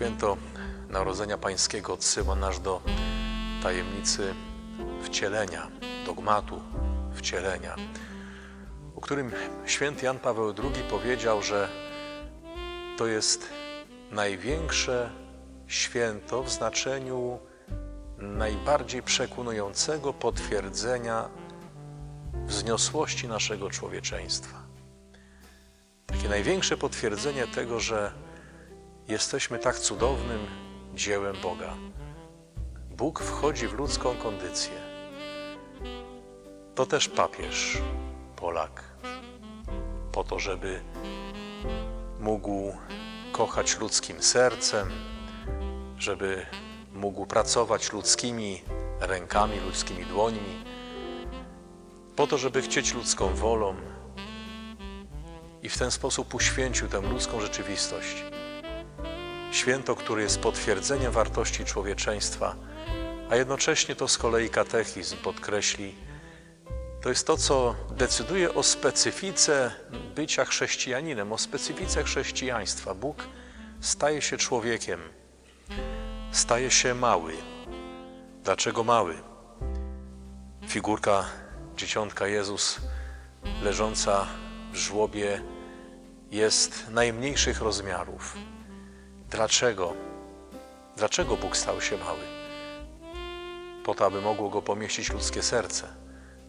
Święto Narodzenia Pańskiego odsyła nas do tajemnicy wcielenia, dogmatu wcielenia, o którym święty Jan Paweł II powiedział, że to jest największe święto w znaczeniu najbardziej przekonującego potwierdzenia wzniosłości naszego człowieczeństwa. Takie największe potwierdzenie tego, że jesteśmy tak cudownym dziełem Boga. Bóg wchodzi w ludzką kondycję. To też papież, Polak, po to, żeby mógł kochać ludzkim sercem, żeby mógł pracować ludzkimi rękami, ludzkimi dłońmi, po to, żeby chcieć ludzką wolą i w ten sposób uświęcił tę ludzką rzeczywistość. Święto, które jest potwierdzeniem wartości człowieczeństwa, a jednocześnie to z kolei katechizm podkreśli, to jest to, co decyduje o specyfice bycia chrześcijaninem, o specyfice chrześcijaństwa. Bóg staje się człowiekiem, staje się mały. Dlaczego mały? Figurka dzieciątka Jezus leżąca w żłobie jest najmniejszych rozmiarów. Dlaczego? Dlaczego Bóg stał się mały? Po to, aby mogło go pomieścić ludzkie serce,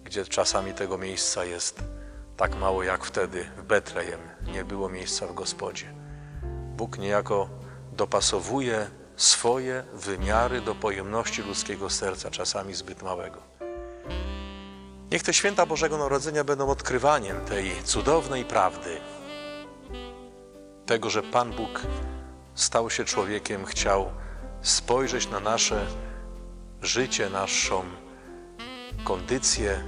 gdzie czasami tego miejsca jest tak mało jak wtedy w Betlejem nie było miejsca w Gospodzie. Bóg niejako dopasowuje swoje wymiary do pojemności ludzkiego serca, czasami zbyt małego. Niech te święta Bożego Narodzenia będą odkrywaniem tej cudownej prawdy, tego, że Pan Bóg stał się człowiekiem, chciał spojrzeć na nasze życie, naszą kondycję,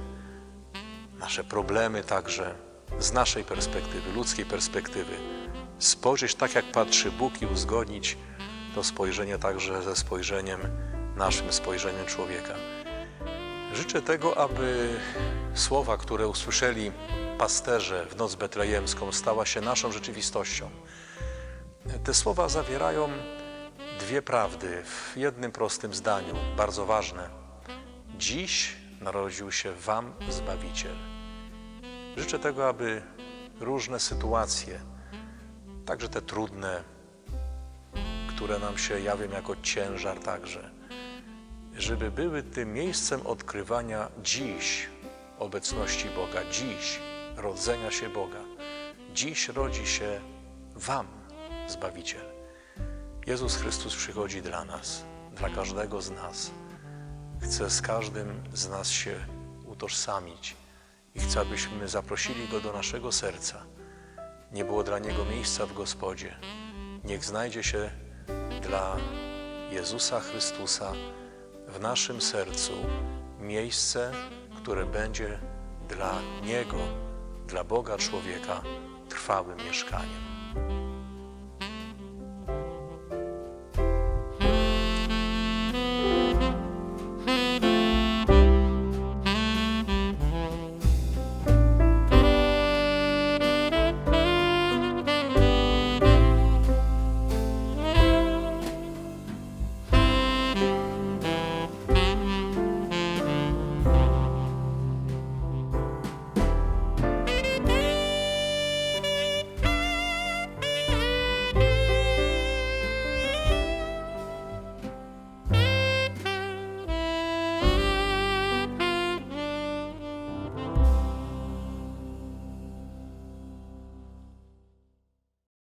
nasze problemy także z naszej perspektywy, ludzkiej perspektywy. Spojrzeć tak, jak patrzy Bóg i uzgodnić to spojrzenie także ze spojrzeniem, naszym spojrzeniem człowieka. Życzę tego, aby słowa, które usłyszeli pasterze w noc betlejemską, stała się naszą rzeczywistością. Te słowa zawierają dwie prawdy w jednym prostym zdaniu, bardzo ważne. Dziś narodził się Wam Zbawiciel. Życzę tego, aby różne sytuacje, także te trudne, które nam się jawią jako ciężar także, żeby były tym miejscem odkrywania dziś obecności Boga, dziś rodzenia się Boga. Dziś rodzi się Wam Zbawiciel. Jezus Chrystus przychodzi dla nas, dla każdego z nas. Chce z każdym z nas się utożsamić i chce, abyśmy zaprosili Go do naszego serca. Nie było dla Niego miejsca w Gospodzie. Niech znajdzie się dla Jezusa Chrystusa w naszym sercu miejsce, które będzie dla Niego, dla Boga człowieka trwałym mieszkaniem.